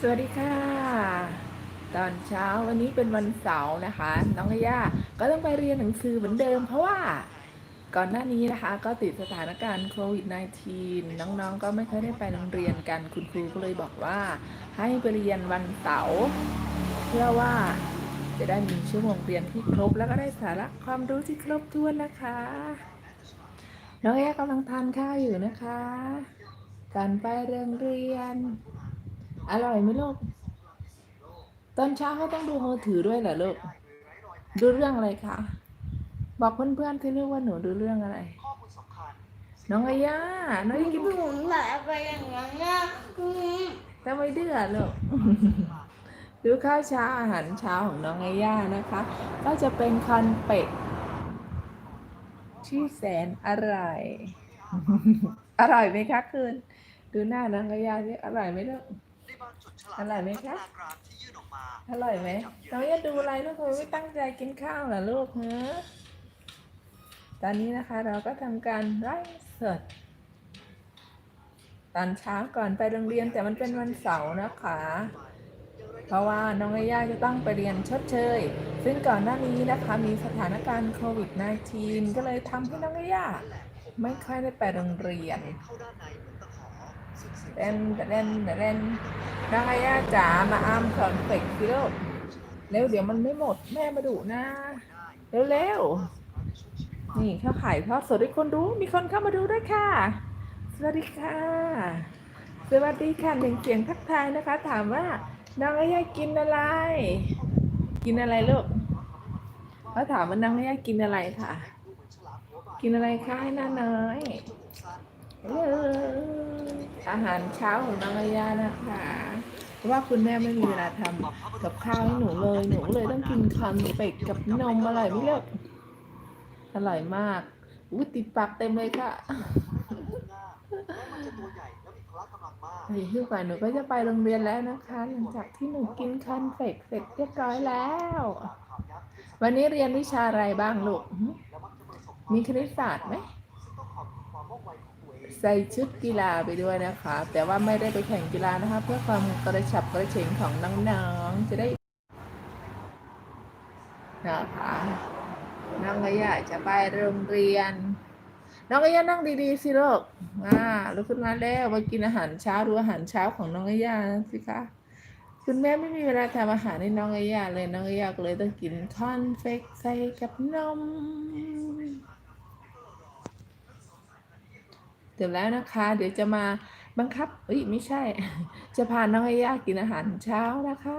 สวัสดีค่ะ ตอนเช้าวันนี้เป็นวันเสาร์นะคะ น้องย่าก็ต้องไปเรียนหนังสือเหมือนเดิม เพราะว่าก่อนหน้านี้นะคะก็ติดสถานการณ์โควิด -19 น้องๆ ก็ไม่ค่อยได้ไปโรงเรียนกันคุณครูก็เลยบอกว่า ให้ไปเรียนวันเสาร์เพื่อว่าจะได้มีชั่วโมงเรียนที่ครบ แล้วก็ได้สาระความรู้ที่ครบถ้วนนะคะ น้องย่ากำลังทานข้าวอยู่นะคะการไปโรงเรียน อร่อยไหมลูก ตอนเช้าเขาต้องดูมือถือด้วยเหรอลูก ดูเรื่องอะไรคะ บอกเพื่อนๆที่เรียกว่าหนูดูเรื่องอะไร น้องอาย่าน้องอาย่ากินหมุนแบบไปอย่างนั้นนะอืมทำไมดื้อลูกดูข้าวเช้าอาหารเช้าของน้องอาย่านะคะ ก็จะเป็นคอนเป็ดที่แสนอร่อย อร่อยไหมคะคืน ดูหน้าน้องอาย่าสิอร่อยไหมลูก อร่อยไหมคะอร่อยไหมเราจะดูอะไรลูกเธอไม่ตั้งใจกินข้าวเหรอลูกเนอะตอนนี้นะคะเราก็ทำการไลฟ์สดตอนเช้าก่อนไปโรงเรียนแต่มันเป็นวันเสาร์นะคะ เพราะว่าน้องไอย่าจะต้องไปเรียนชดเชย ซึ่งก่อนหน้านี้นะคะมีสถานการณ์โควิด -19 ก็เลยทำให้น้องไอย่าไม่ค่อยได้ไปโรงเรียนเล่นเล่นเล่นน้องไอย่าจ๋ามาอ้ามคอนเฟกต์สิลูกเร็วเดี๋ยวมันไม่หมดแม่มาดูนะเร็วเร็วๆนี่เขาขายทอดสดให้คนดูมีคนเข้ามาดูด้วยค่ะ สวัสดีค่ะ สวัสดีค่ะหนึ่งเสียงทักทายนะคะ ถามว่าน้องไอย่ากินอะไร กินอะไรลูกเขาถามว่าน้องไอย่ากินอะไรค่ะ กินอะไรคะให้น้าน้อยเออ อาหารเช้าของน้องย่านะคะ เพราะว่าคุณแม่ไม่มีเวลาทำกับข้าวให้หนูเลย หนูเลยต้องกินคอนเฟกต์กับนมอร่อยไม่เลิกอร่อยมากอุ้ติดปากเต็มเลยค่ะไอ้ที่ก่อนหนูก็จะไปโรงเรียนแล้วนะคะ หลังจากที่หนูกินคอนเฟกเสร็จเรียบร้อยแล้ว วันนี้เรียนวิชาอะไรบ้างลูก มีคณิตศาสตร์ไหม ใส่ชุดกีฬาไปด้วยนะคะ แต่ว่าไม่ได้ไปแข่งกีฬานะคะ เพื่อความกระฉับกระเฉงของน้องๆจะได้นะคะน้องก็อยากจะไปโรงเรียน น้องก็อยานั่งดีๆสิลูกอ่าลุกขึ้นมาแล้วมากินอาหารเช้าดูอาหารเช้าของน้องก็ยาสิคะคุณแม่ไม่มีเวลาทำอาหารให้น้องก็ยาเลยน้องก็ยาก็เลยต้องกินคอนเฟกใส่กับนม ดี๋ยวแล้วนะคะ เดี๋ยวจะมาบังคับเอ้ยไม่ใช่ จะพาน้องไอย่ากินอาหารเช้านะคะ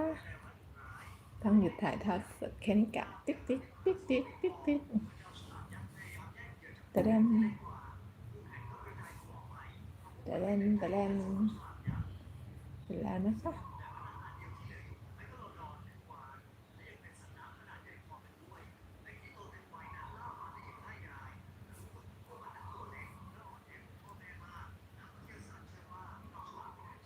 ต้องหยุดถ่ายทอดสดแค่นี้กะติ๊กติ๊กติ๊กติ๊กติ๊กติ๊กแต่แล่นแต่แล่นแต่เล่นเสร็จแล้วนะคะ